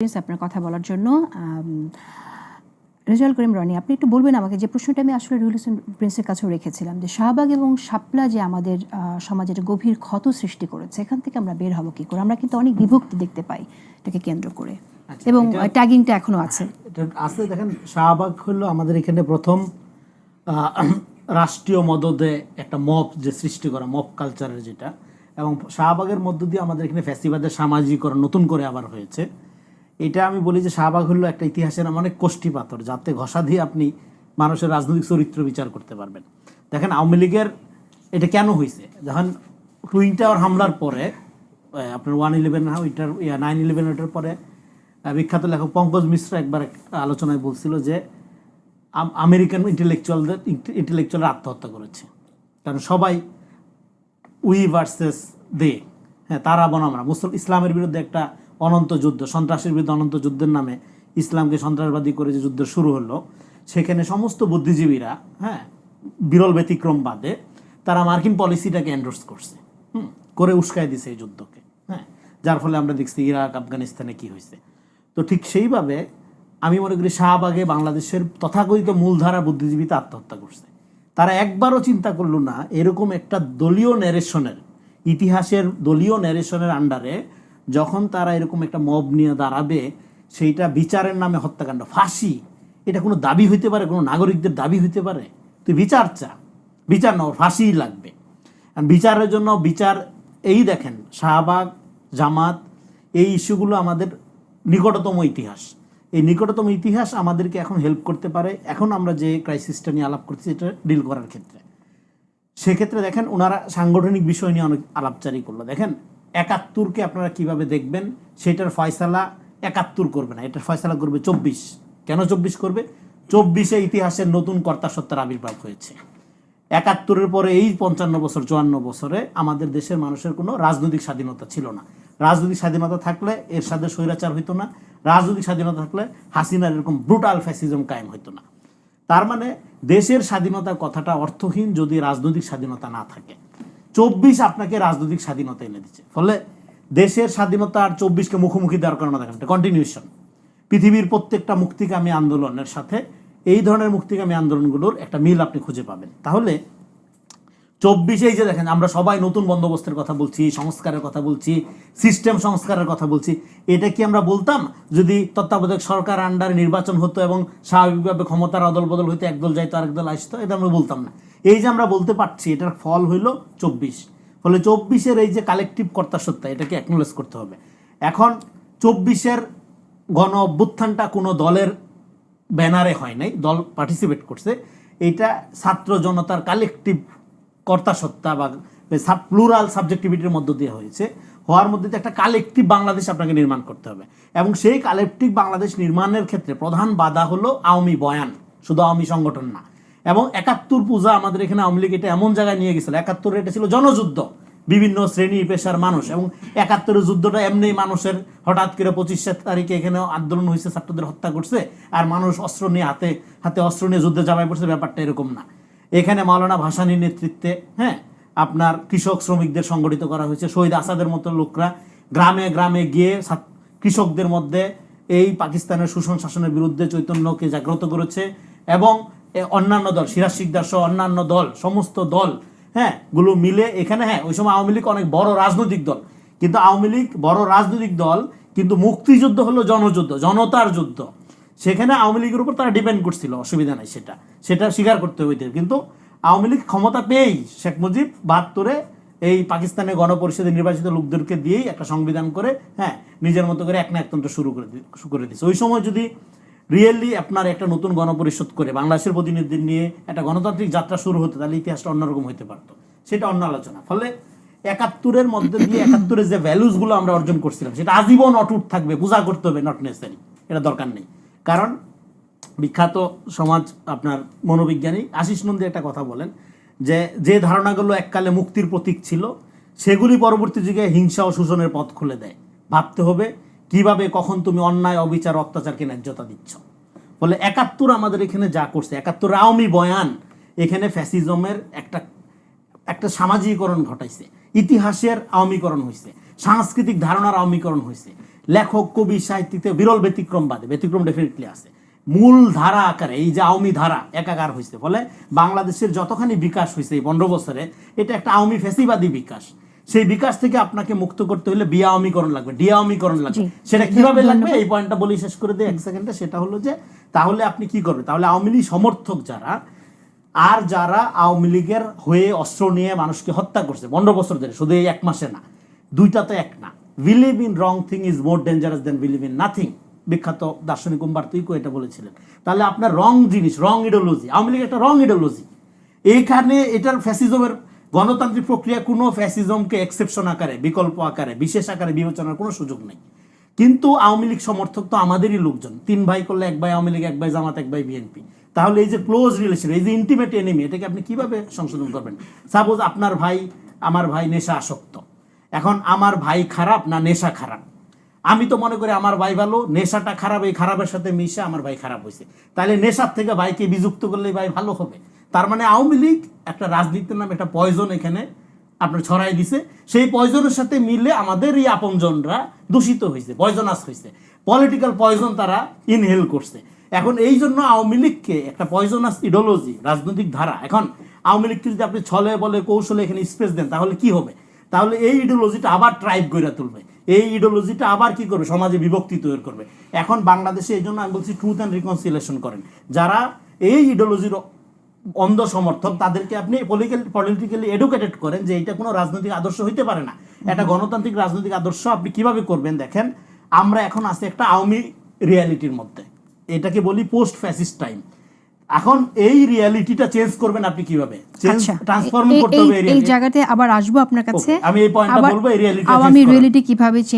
আপনার কথা বলার জন্য আম, রেজাউল করিম রনি আপনি একটু বলবেন আমাকে যে প্রশ্নটা আমি আসলে রুল হোসেন প্রিন্সের কাছেও রেখেছিলাম যে শাহবাগ এবং শাপলা যে আমাদের আহ, সমাজে একটা গভীর ক্ষত সৃষ্টি করেছে এখান থেকে আমরা বের হব কি করে? আমরা কিন্তু অনেক বিভক্তি দেখতে পাই এটাকে কেন্দ্র করে। আচ্ছা, এবং ট্যাগিংটা এখনও আছে। আছে দেখেন শাহবাগ হলো আমাদের এখানে প্রথম রাষ্ট্রীয় মদদে একটা মপ যে সৃষ্টি করা মপ কালচারের যেটা এবং শাহবাগের মধ্য দিয়ে আমাদের এখানে ফ্যাসিবাদের সামাজিকরণ নতুন করে আবার হয়েছে। এটা আমি বলি যে শাহবাগ হলো একটা ইতিহাসের অনেক কোষ্ঠী পাথর, যাতে ঘষা দিয়ে আপনি মানুষের রাজনৈতিক চরিত্র বিচার করতে পারবেন। দেখেন, আওয়ামী লীগের এটা কেন হয়েছে যখন টুইন টাওয়ার হামলার পরে আপনার ওয়ান ইলেভেন ওইটার নাইন ইলেভেন ওইটার পরে বিখ্যাত লেখক পঙ্কজ মিশ্র একবার এক আলোচনায় বলছিল যে, আম- আমেরিকান ইন্টেলেকচুয়ালদের ইন্টেলেকচুয়াল আত্মহত্যা করেছে। কারণ সবাই উই ভার্সেস দে হ্যাঁ তারা বন আমরা মুসল, ইসলামের বিরুদ্ধে একটা অনন্ত যুদ্ধ, সন্ত্রাসের বিরুদ্ধে অনন্ত যুদ্ধের নামে ইসলামকে সন্ত্রাসবাদী করে যে যুদ্ধ শুরু হলো, সেখানে সমস্ত বুদ্ধিজীবীরা হ্যাঁ বিরল ব্যতিক্রম বাদে তারা মার্কিন পলিসিটাকে এন্ডোর্স করছে করে উস্কায় দিছে এই যুদ্ধকে হ্যাঁ যার ফলে আমরা দেখছি ইরাক, আফগানিস্তানে কি হয়েছে। তো ঠিক সেইভাবে আমি মনে করি শাহবাগে বাংলাদেশের তথাকথিত মূলধারা বুদ্ধিজীবীতে আত্মহত্যা করছে। তারা একবারও চিন্তা করল না, এরকম একটা দলীয় ন্যারেশনের ইতিহাসের দলীয় ন্যারেশনের আন্ডারে যখন তারা এরকম একটা মব নিয়ে দাঁড়াবে, সেইটা বিচারের নামে হত্যাকাণ্ড। ফাঁসি, এটা কোনো দাবি হইতে পারে? কোনো নাগরিকদের দাবি হইতে পারে? তুই বিচার চা। বিচার না ফাঁসিই লাগবে। বিচারের জন্য বিচার, এই দেখেন, শাহবাগ, জামাত, এই ইস্যুগুলো আমাদের নিকটতম ইতিহাস। এই নিকটতম ইতিহাস আমাদেরকে এখন হেল্প করতে পারে। এখন আমরা যে ক্রাইসিসটা নিয়ে আলাপ করছি এটা ডিল করার ক্ষেত্রে। সেক্ষেত্রে দেখেন ওনারা সাংগঠনিক বিষয় নিয়ে অনেক আলাপচারি করল। দেখেন একাত্তরকে আপনারা কীভাবে দেখবেন, সেটার ফয়সালা একাত্তর করবে না। এটার ফয়সালা করবে চব্বিশ। কেন চব্বিশ করবে? চব্বিশে ইতিহাসের নতুন কর্তা সত্তার আবির্ভাব হয়েছে। একাত্তরের পরে এই পঞ্চান্ন বছর, চুয়ান্ন বছরে আমাদের দেশের মানুষের কোনো রাজনৈতিক স্বাধীনতা ছিল না। রাজনৈতিক স্বাধীনতা থাকলে এর সাথে স্বৈরাচার হইতো না। রাজনৈতিক স্বাধীনতা থাকলে হাসিনার এরকম ব্রুটাল ফ্যাসিজম কায়েম হইতো না। তার মানে দেশের স্বাধীনতার কথাটা অর্থহীন যদি রাজনৈতিক স্বাধীনতা না থাকে। চব্বিশ আপনাকে রাজনৈতিক স্বাধীনতা এনে দিচ্ছে। ফলে দেশের স্বাধীনতা আর চব্বিশকে মুখোমুখি দেওয়ার কারণে দেখেন কন্টিনিউশন পৃথিবীর প্রত্যেকটা মুক্তিকামী আন্দোলনের সাথে এই ধরনের মুক্তিকামী আন্দোলনগুলোর একটা মিল আপনি খুঁজে পাবেন। তাহলে চব্বিশেই যে দেখেন, আমরা সবাই নতুন বন্দোবস্তের কথা বলছি, সংস্কারের কথা বলছি সিস্টেম সংস্কারের কথা বলছি। এটা কি আমরা বলতাম? যদি তত্ত্বাবধায়ক সরকার আন্ডারে নির্বাচন হতো এবং স্বাভাবিকভাবে ক্ষমতার অদল বদল হইতে একদল যাইতো, আরেক দল আসতো, এটা আমরা বলতাম না। এই যে আমরা বলতে পারছি, এটার ফল হইল চব্বিশ। ফলে চব্বিশের এই যে কালেকটিভ কর্তা সত্তা এটাকে অ্যাকনোলেজ করতে হবে। এখন চব্বিশের গণ অভ্যুত্থানটা কোনো দলের ব্যানারে হয় নাই, দল পার্টিসিপেট করছে। এটা ছাত্র জনতার কালেকটিভ কর্তা সত্তা বা প্লুরাল সাবজেক্টিভিটির মধ্য দিয়ে হয়েছে, হওয়ার মধ্যে একটা কালেকটিভ বাংলাদেশ আপনাকে নির্মাণ করতে হবে। এবং সেই কালেকটিভ বাংলাদেশ নির্মাণের ক্ষেত্রে প্রধান বাধা হলো আওয়ামী বয়ান, শুধু আওয়ামী সংগঠন না। এবং একাত্তর পূজা আমাদের এখানে আওয়ামী লীগ এটা এমন জায়গায় নিয়ে গেছিল, একাত্তরে এটা ছিল জনযুদ্ধ, বিভিন্ন শ্রেণি পেশার মানুষ এবং একাত্তরের যুদ্ধটা এমনি মানুষের হঠাৎ করে পঁচিশ তারিখে এখানে আন্দোলন হয়েছে, ছাত্রদের হত্যা করছে, আর মানুষ অস্ত্র নিয়ে হাতে হাতে অস্ত্র নিয়ে যুদ্ধে জামাই পড়ছে, ব্যাপারটা এরকম না। এখানে মাওলানা ভাসানির নেতৃত্বে হ্যাঁ আপনার কৃষক শ্রমিকদের সংগঠিত করা হয়েছে, শহীদ আসাদের মতো লোকরা গ্রামে গ্রামে গিয়ে কৃষকদের মধ্যে এই পাকিস্তানের শোষণ শাসনের বিরুদ্ধে চৈতন্যকে জাগ্রত করেছে এবং অন্যান্য দল, সিরাজ শিকদার সহ অন্যান্য দল, সমস্ত দল হ্যাঁ গুলো মিলে এখানে হ্যাঁ ওই সময় আওয়ামী লীগ অনেক বড় রাজনৈতিক দল, কিন্তু আওয়ামী লীগ বড় রাজনৈতিক দল, কিন্তু মুক্তিযুদ্ধ হলো জনযুদ্ধ, জনতার যুদ্ধ। সেখানে আওয়ামী লীগের উপর তারা ডিপেন্ড করছিল, অসুবিধা নাই সেটা। সেটা স্বীকার করতে হইতে কিন্তু আওয়ামী লীগ ক্ষমতা পেয়েই শেখ মুজিব বাহাত্তরে এই পাকিস্তানের গণপরিষদে নির্বাচিত লোকদেরকে দিয়েই একটা সংবিধান করে হ্যাঁ নিজের মতো করে এক না একতন্ত্র শুরু করে করে দিয়েছে ওই সময় যদি রিয়েলি আপনার একটা নতুন গণপরিষদ করে, বাংলাদেশের প্রতিনিধি নিয়ে একটা গণতান্ত্রিক যাত্রা শুরু হতো, তাহলে ইতিহাসটা অন্যরকম হতে পারতো। সেটা অন্য আলোচনা। ফলে একাত্তরের মধ্যে দিয়ে একাত্তরের যে ভ্যালুসগুলো আমরা অর্জন করছিলাম, সেটা আজীবন অটুট থাকবে, পূজা করতে হবে নট নেসারি এটা দরকার নেই। কারণ বিখ্যাত সমাজ আপনার মনোবিজ্ঞানী আশিস নন্দী একটা কথা বলেন যে যে ধারণাগুলো এককালে মুক্তির প্রতীক ছিল, সেগুলি পরবর্তী যুগে হিংসা ও শোষণের পথ খুলে দেয়। ভাবতে হবে কীভাবে, কখন তুমি অন্যায়, অবিচার, অত্যাচারকে ন্যায্যতা দিচ্ছ। ফলে একাত্তর আমাদের এখানে যা করছে, একাত্তর আওয়ামী বয়ান এখানে ফ্যাসিজমের একটা একটা সামাজিকরণ ঘটাইছে। ইতিহাসের আওয়ামীকরণ হয়েছে সাংস্কৃতিক ধারণার আওয়ামীকরণ হয়েছে। লেখক কবি সাহিত্যিতে বিরল ব্যতিক্রম বাদে ব্যতিক্রম ডেফিনেটলি আছে। মূল ধারা আকারে এই যে আওয়ামী ধারা একাকার হয়েছে ফলে বাংলাদেশের যতখানি বিকাশ হয়েছে এই পনেরো বছরে এটা একটা আওয়ামী ফেসিবাদী বিকাশ। সেই বিকাশ থেকে আপনাকে মুক্ত করতে হলে বিয়াওয়ামীকরণ লাগবে ডিয়াওয়ামীকরণ লাগবে। সেটা কীভাবে লাগবে? এই পয়েন্টটা বলি শেষ করে দিই এক সেকেন্ডে সেটা হলো যে তাহলে আপনি কি করবেন? তাহলে আওয়ামী লীগ সমর্থক যারা আর যারা আওয়ামী লীগের হয়ে অস্ত্র নিয়ে মানুষকে হত্যা করছে পনেরো বছর ধরে শুধু এই এক মাসে না। দুইটা তো এক না। Believe in wrong thing is more dangerous than believe in nothing বিখ্যাত দার্শনিক উম্বার্তুইকো এটা বলেছিলেন। তাহলে আপনার রং জিনিস রং ইডিওলজি আওয়ামী লীগ একটা রং ইডিওলজি এইখানে এটার ফ্যাসিজমের গণতান্ত্রিক প্রক্রিয়া কোনো ফ্যাসিজমকে এক্সেপশন আকারে, বিকল্প আকারে, বিশেষ আকারে বিবেচনার কোনো সুযোগ নেই। কিন্তু আওয়ামী লীগ সমর্থক তো আমাদেরই লোকজন। তিন ভাই করলে এক ভাই আওয়ামী লীগ, এক ভাই জামাত, এক ভাই বিএনপি তাহলে এই যে ক্লোজ রিলেশন এই যে ইন্টিমেট এনিমি এটাকে আপনি কীভাবে সংশোধন করবেন? সাপোজ আপনার ভাই, আমার ভাই নেশা আসক্ত। এখন আমার ভাই খারাপ না নেশা খারাপ? আমি তো মনে করি আমার ভাই ভালো, নেশাটা খারাপ, এই খারাপের সাথে মিশে আমার ভাই খারাপ হয়েছে। তাহলে নেশার থেকে ভাইকে বিযুক্ত করলে ভাই ভালো হবে। তার মানে আওয়ামী লীগ একটা রাজনীতির নাম একটা পয়জন এখানে আপনার ছড়াই দিছে। সেই পয়জনের সাথে মিলে আমাদের এই আপনজনরা দূষিত হয়েছে পয়জনাস হয়েছে। পলিটিক্যাল পয়জন তারা ইনহেল করছে। এখন এই জন্য আওয়ামী লীগকে একটা পয়জনাস ইডোলজি রাজনৈতিক ধারা। এখন আওয়ামী লীগকে যদি আপনি ছলে বলে কৌশলে এখানে স্পেস দেন, তাহলে কি হবে? তাহলে এই ইডিওলজিটা আবার ট্রাইব গড়ে তুলবে। এই ইডিওলজিটা আবার কি করবে? সমাজে বিভক্তি তৈরি করবে। এখন বাংলাদেশে এই জন্য আমি বলছি ট্রুথ অ্যান্ড রিকনসিলেশন করেন। যারা এই ইডিওলজির অন্ধ সমর্থক, তাদেরকে আপনি পলিটিক্যাল পলিটিক্যালি এডুকেটেড করেন যে এটা কোনো রাজনৈতিক আদর্শ হইতে পারে না। এটা গণতান্ত্রিক রাজনৈতিক আদর্শ আপনি কীভাবে করবেন দেখেন, আমরা এখন আছি একটা আওয়ামী রিয়ালিটির মধ্যে। এটাকে বলি পোস্ট ফ্যাসিস্ট টাইম এখন এই রিয়ালিটিটা চেঞ্জ করবেন আপনি কীভাবে? চেঞ্জ আচ্ছা ট্রান্সফর্ম করতে হবে এই জায়গাতে আবার আসব আপনার কাছে। আমি এই পয়েন্টটা বলব, এই রিয়ালিটি আওয়ামী রিয়েলিটি কীভাবে চেঞ্জ